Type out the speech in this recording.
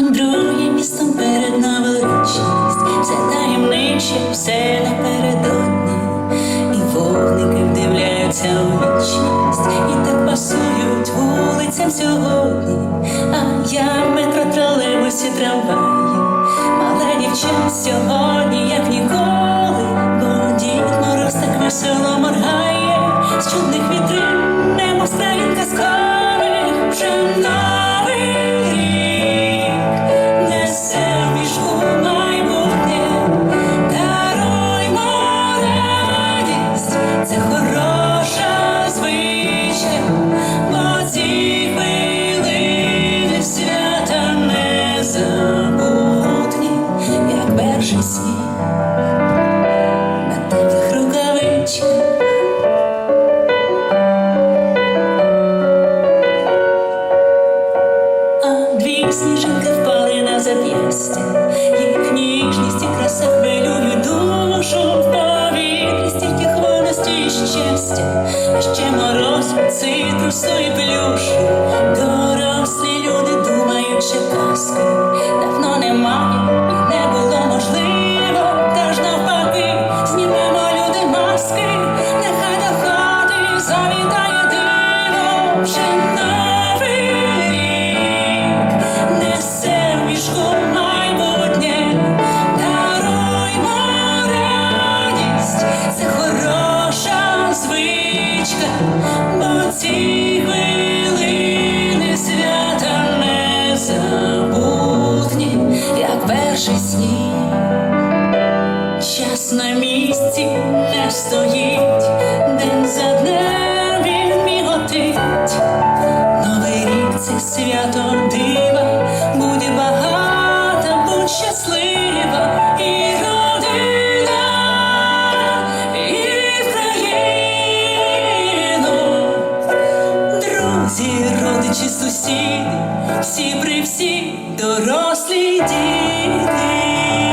Мандрує містом перед навеличність, все таємниче, все напередодні, і вогники вдивляються у вічність, і так пасують вулицям сьогодні, а я в метро тролейбусі трамваї, мала дівча сьогодні, сніжинки впали на зап'ястя, їх ніжність і краса хвилюють душу. В повітрі, стільки хвилюсті і щастя, а ще мороз, цитрусу і плюшу. Дорослі люди думають, що казки давно немає і не було можливо, та навпаки, знімемо люди маски, нехай до хати завітає диво, на місці не стоїть, день за днем він міготить. Новий рік це свято дива, будь багата, будь щаслива. І родичі, сусіди, всі при всі, дорослі діти.